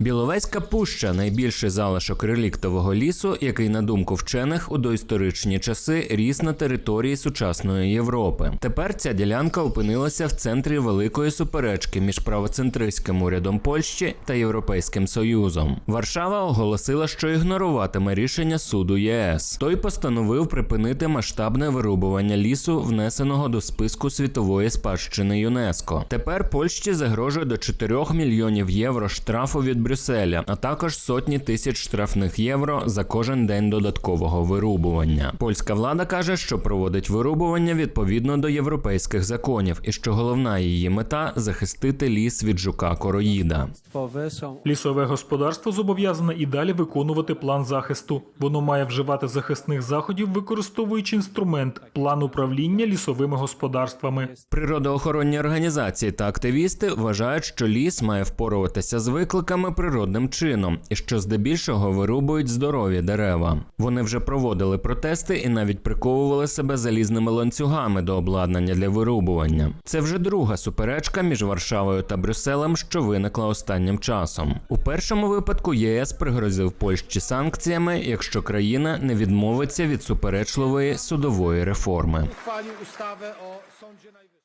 Біловезька пуща найбільший залишок реліктового лісу, який, на думку вчених, у доісторичні часи ріс на території сучасної Європи. Тепер ця ділянка опинилася в центрі великої суперечки між правоцентристським урядом Польщі та Європейським Союзом. Варшава оголосила, що ігноруватиме рішення суду ЄС. Той постановив припинити масштабне вирубування лісу, внесеного до списку світової спадщини ЮНЕСКО. Тепер Польщі загрожує до 4 мільйонів євро штрафу від Брюсселя, а також сотні тисяч штрафних євро за кожен день додаткового вирубування. Польська влада каже, що проводить вирубування відповідно до європейських законів, і що головна її мета захистити ліс від жука короїда. Лісове господарство зобов'язане і далі виконувати план захисту. Воно має вживати захисних заходів, використовуючи інструмент план управління лісовими господарствами. Природоохоронні організації та активісти вважають, що ліс має впоруватися з викликами природним чином і що здебільшого вирубують здорові дерева. Вони вже проводили протести і навіть приковували себе залізними ланцюгами до обладнання для вирубування. Це вже друга суперечка між Варшавою та Брюсселем, що виникла останнім часом. У першому випадку ЄС пригрозив Польщі санкціями, якщо країна не відмовиться від суперечливої судової реформи. o Sądzie Najwyższym.